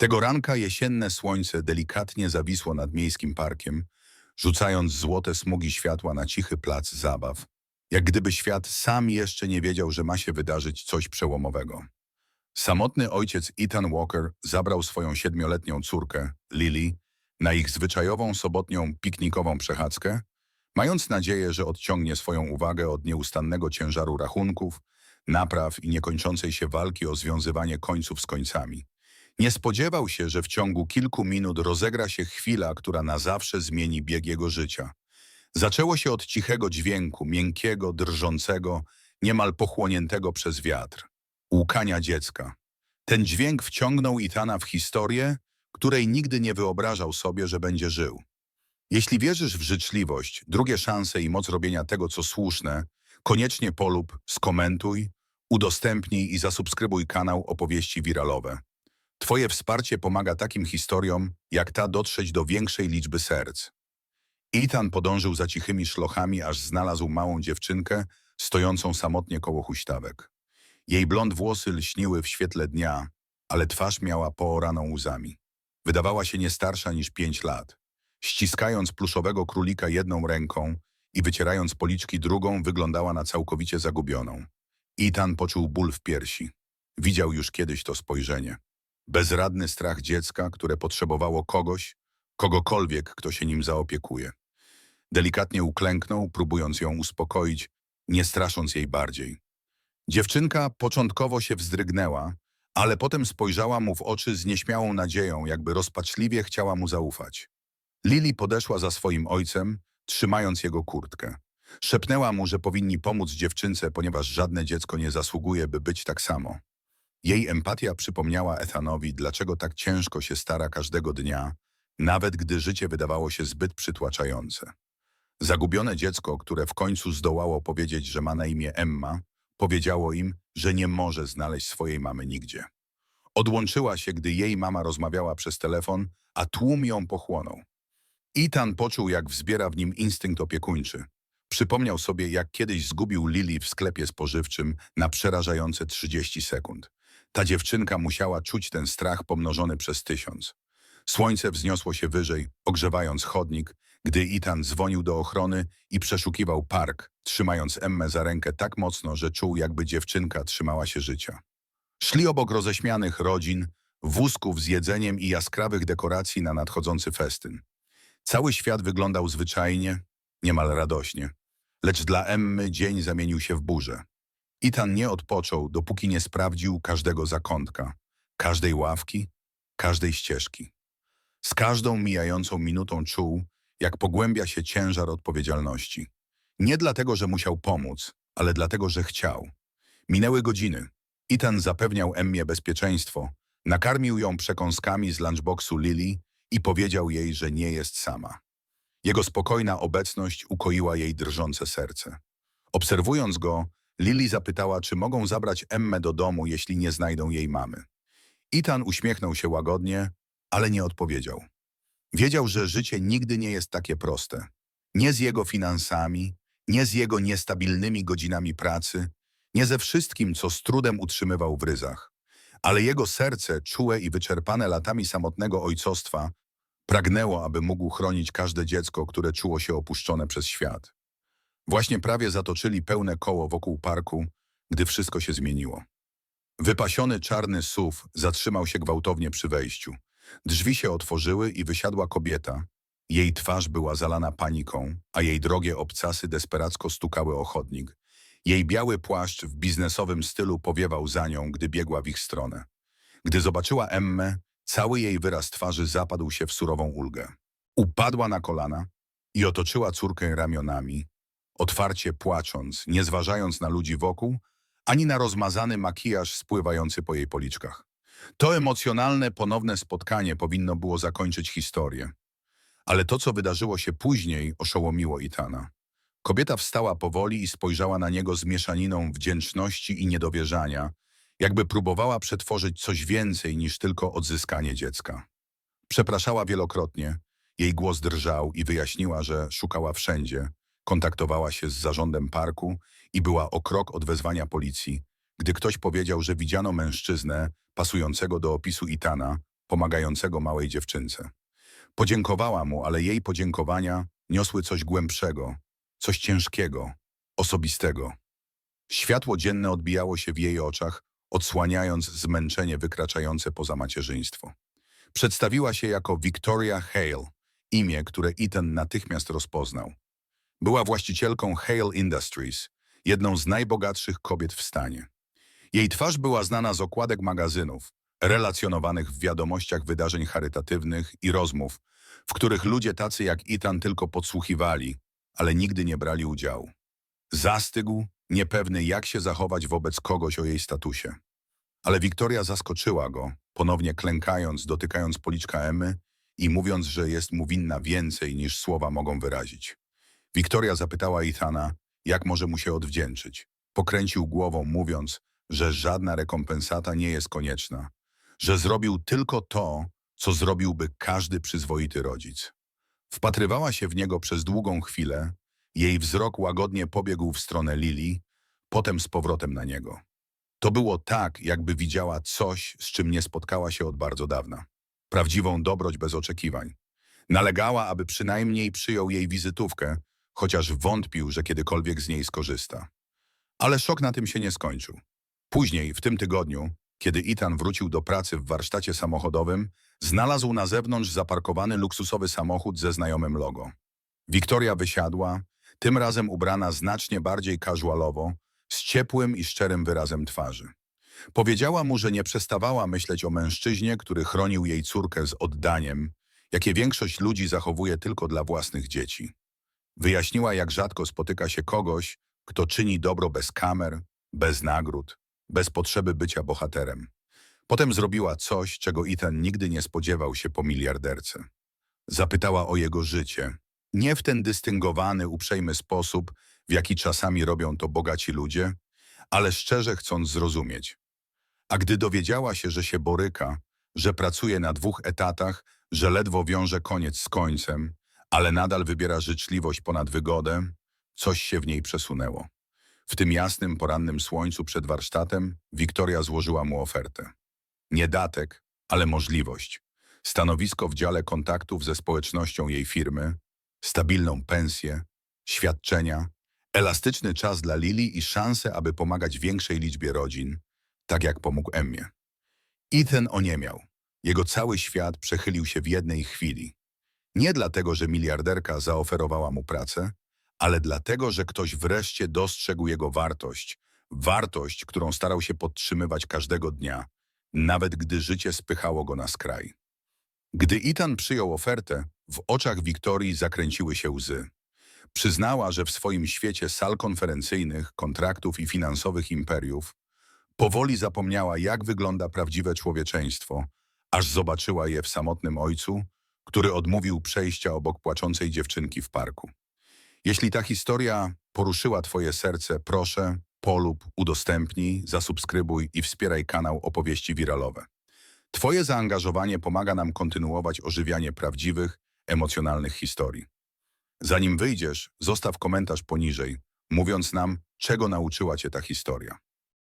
Tego ranka jesienne słońce delikatnie zawisło nad miejskim parkiem, rzucając złote smugi światła na cichy plac zabaw, jak gdyby świat sam jeszcze nie wiedział, że ma się wydarzyć coś przełomowego. Samotny ojciec Ethan Walker zabrał swoją siedmioletnią córkę, Lily, na ich zwyczajową sobotnią piknikową przechadzkę, mając nadzieję, że odciągnie swoją uwagę od nieustannego ciężaru rachunków, napraw i niekończącej się walki o związywanie końców z końcami. Nie spodziewał się, że w ciągu kilku minut rozegra się chwila, która na zawsze zmieni bieg jego życia. Zaczęło się od cichego dźwięku, miękkiego, drżącego, niemal pochłoniętego przez wiatr. Łkania dziecka. Ten dźwięk wciągnął Itana w historię, której nigdy nie wyobrażał sobie, że będzie żył. Jeśli wierzysz w życzliwość, drugie szanse i moc robienia tego, co słuszne, koniecznie polub, skomentuj, udostępnij i zasubskrybuj kanał Opowieści Wiralowe. Twoje wsparcie pomaga takim historiom, jak ta dotrzeć do większej liczby serc. Ethan podążył za cichymi szlochami, aż znalazł małą dziewczynkę, stojącą samotnie koło huśtawek. Jej blond włosy lśniły w świetle dnia, ale twarz miała pooraną łzami. Wydawała się nie starsza niż pięć lat. Ściskając pluszowego królika jedną ręką i wycierając policzki drugą, wyglądała na całkowicie zagubioną. Ethan poczuł ból w piersi. Widział już kiedyś to spojrzenie. Bezradny strach dziecka, które potrzebowało kogoś, kogokolwiek, kto się nim zaopiekuje. Delikatnie uklęknął, próbując ją uspokoić, nie strasząc jej bardziej. Dziewczynka początkowo się wzdrygnęła, ale potem spojrzała mu w oczy z nieśmiałą nadzieją, jakby rozpaczliwie chciała mu zaufać. Lili podeszła za swoim ojcem, trzymając jego kurtkę. Szepnęła mu, że powinni pomóc dziewczynce, ponieważ żadne dziecko nie zasługuje, by być tak samo. Jej empatia przypomniała Ethanowi, dlaczego tak ciężko się stara każdego dnia, nawet gdy życie wydawało się zbyt przytłaczające. Zagubione dziecko, które w końcu zdołało powiedzieć, że ma na imię Emma, powiedziało im, że nie może znaleźć swojej mamy nigdzie. Odłączyła się, gdy jej mama rozmawiała przez telefon, a tłum ją pochłonął. Ethan poczuł, jak wzbiera w nim instynkt opiekuńczy. Przypomniał sobie, jak kiedyś zgubił Lili w sklepie spożywczym na przerażające 30 sekund. Ta dziewczynka musiała czuć ten strach pomnożony przez tysiąc. Słońce wzniosło się wyżej, ogrzewając chodnik, gdy Ethan dzwonił do ochrony i przeszukiwał park, trzymając Emmę za rękę tak mocno, że czuł, jakby dziewczynka trzymała się życia. Szli obok roześmianych rodzin, wózków z jedzeniem i jaskrawych dekoracji na nadchodzący festyn. Cały świat wyglądał zwyczajnie, niemal radośnie. Lecz dla Emmy dzień zamienił się w burzę. Ethan nie odpoczął, dopóki nie sprawdził każdego zakątka, każdej ławki, każdej ścieżki. Z każdą mijającą minutą czuł, jak pogłębia się ciężar odpowiedzialności. Nie dlatego, że musiał pomóc, ale dlatego, że chciał. Minęły godziny. Ethan zapewniał Emmie bezpieczeństwo, nakarmił ją przekąskami z lunchboxu Lily i powiedział jej, że nie jest sama. Jego spokojna obecność ukoiła jej drżące serce. Obserwując go, Lily zapytała, czy mogą zabrać Emmę do domu, jeśli nie znajdą jej mamy. Ethan uśmiechnął się łagodnie, ale nie odpowiedział. Wiedział, że życie nigdy nie jest takie proste. Nie z jego finansami, nie z jego niestabilnymi godzinami pracy, nie ze wszystkim, co z trudem utrzymywał w ryzach. Ale jego serce, czułe i wyczerpane latami samotnego ojcostwa, pragnęło, aby mógł chronić każde dziecko, które czuło się opuszczone przez świat. Właśnie prawie zatoczyli pełne koło wokół parku, gdy wszystko się zmieniło. Wypasiony czarny SUV zatrzymał się gwałtownie przy wejściu. Drzwi się otworzyły i wysiadła kobieta. Jej twarz była zalana paniką, a jej drogie obcasy desperacko stukały o chodnik. Jej biały płaszcz w biznesowym stylu powiewał za nią, gdy biegła w ich stronę. Gdy zobaczyła Emmę, cały jej wyraz twarzy zapadł się w surową ulgę. Upadła na kolana i otoczyła córkę ramionami, otwarcie płacząc, nie zważając na ludzi wokół, ani na rozmazany makijaż spływający po jej policzkach. To emocjonalne, ponowne spotkanie powinno było zakończyć historię. Ale to, co wydarzyło się później, oszołomiło Itana. Kobieta wstała powoli i spojrzała na niego z mieszaniną wdzięczności i niedowierzania, jakby próbowała przetworzyć coś więcej niż tylko odzyskanie dziecka. Przepraszała wielokrotnie, jej głos drżał i wyjaśniła, że szukała wszędzie, kontaktowała się z zarządem parku i była o krok od wezwania policji, gdy ktoś powiedział, że widziano mężczyznę pasującego do opisu Itana, pomagającego małej dziewczynce. Podziękowała mu, ale jej podziękowania niosły coś głębszego, coś ciężkiego, osobistego. Światło dzienne odbijało się w jej oczach, odsłaniając zmęczenie wykraczające poza macierzyństwo. Przedstawiła się jako Victoria Hale, imię, które Ethan natychmiast rozpoznał. Była właścicielką Hale Industries, jedną z najbogatszych kobiet w stanie. Jej twarz była znana z okładek magazynów, relacjonowanych w wiadomościach wydarzeń charytatywnych i rozmów, w których ludzie tacy jak Ethan tylko podsłuchiwali, ale nigdy nie brali udziału. Zastygł, niepewny jak się zachować wobec kogoś o jej statusie. Ale Wiktoria zaskoczyła go, ponownie klękając, dotykając policzka Emmy i mówiąc, że jest mu winna więcej niż słowa mogą wyrazić. Wiktoria zapytała Ethana, jak może mu się odwdzięczyć. Pokręcił głową, mówiąc, że żadna rekompensata nie jest konieczna, że zrobił tylko to, co zrobiłby każdy przyzwoity rodzic. Wpatrywała się w niego przez długą chwilę, jej wzrok łagodnie pobiegł w stronę Lili, potem z powrotem na niego. To było tak, jakby widziała coś, z czym nie spotkała się od bardzo dawna. Prawdziwą dobroć bez oczekiwań. Nalegała, aby przynajmniej przyjął jej wizytówkę, chociaż wątpił, że kiedykolwiek z niej skorzysta. Ale szok na tym się nie skończył. Później, w tym tygodniu, kiedy Ethan wrócił do pracy w warsztacie samochodowym, znalazł na zewnątrz zaparkowany luksusowy samochód ze znajomym logo. Wiktoria wysiadła, tym razem ubrana znacznie bardziej casualowo, z ciepłym i szczerym wyrazem twarzy. Powiedziała mu, że nie przestawała myśleć o mężczyźnie, który chronił jej córkę z oddaniem, jakie większość ludzi zachowuje tylko dla własnych dzieci. Wyjaśniła, jak rzadko spotyka się kogoś, kto czyni dobro bez kamer, bez nagród, bez potrzeby bycia bohaterem. Potem zrobiła coś, czego Ethan nigdy nie spodziewał się po miliarderce. Zapytała o jego życie. Nie w ten dystyngowany, uprzejmy sposób, w jaki czasami robią to bogaci ludzie, ale szczerze chcąc zrozumieć. A gdy dowiedziała się, że się boryka, że pracuje na dwóch etatach, że ledwo wiąże koniec z końcem, ale nadal wybiera życzliwość ponad wygodę, coś się w niej przesunęło. W tym jasnym, porannym słońcu przed warsztatem Wiktoria złożyła mu ofertę. Nie datek, ale możliwość. Stanowisko w dziale kontaktów ze społecznością jej firmy, stabilną pensję, świadczenia, elastyczny czas dla Lili i szansę, aby pomagać większej liczbie rodzin, tak jak pomógł Emmie. Ethan oniemiał. Jego cały świat przechylił się w jednej chwili. Nie dlatego, że miliarderka zaoferowała mu pracę, ale dlatego, że ktoś wreszcie dostrzegł jego wartość, wartość, którą starał się podtrzymywać każdego dnia, nawet gdy życie spychało go na skraj. Gdy Ethan przyjął ofertę, w oczach Wiktorii zakręciły się łzy. Przyznała, że w swoim świecie sal konferencyjnych, kontraktów i finansowych imperiów powoli zapomniała, jak wygląda prawdziwe człowieczeństwo, aż zobaczyła je w samotnym ojcu, który odmówił przejścia obok płaczącej dziewczynki w parku. Jeśli ta historia poruszyła Twoje serce, proszę, polub, udostępnij, zasubskrybuj i wspieraj kanał Opowieści Wiralowe. Twoje zaangażowanie pomaga nam kontynuować ożywianie prawdziwych, emocjonalnych historii. Zanim wyjdziesz, zostaw komentarz poniżej, mówiąc nam, czego nauczyła Cię ta historia.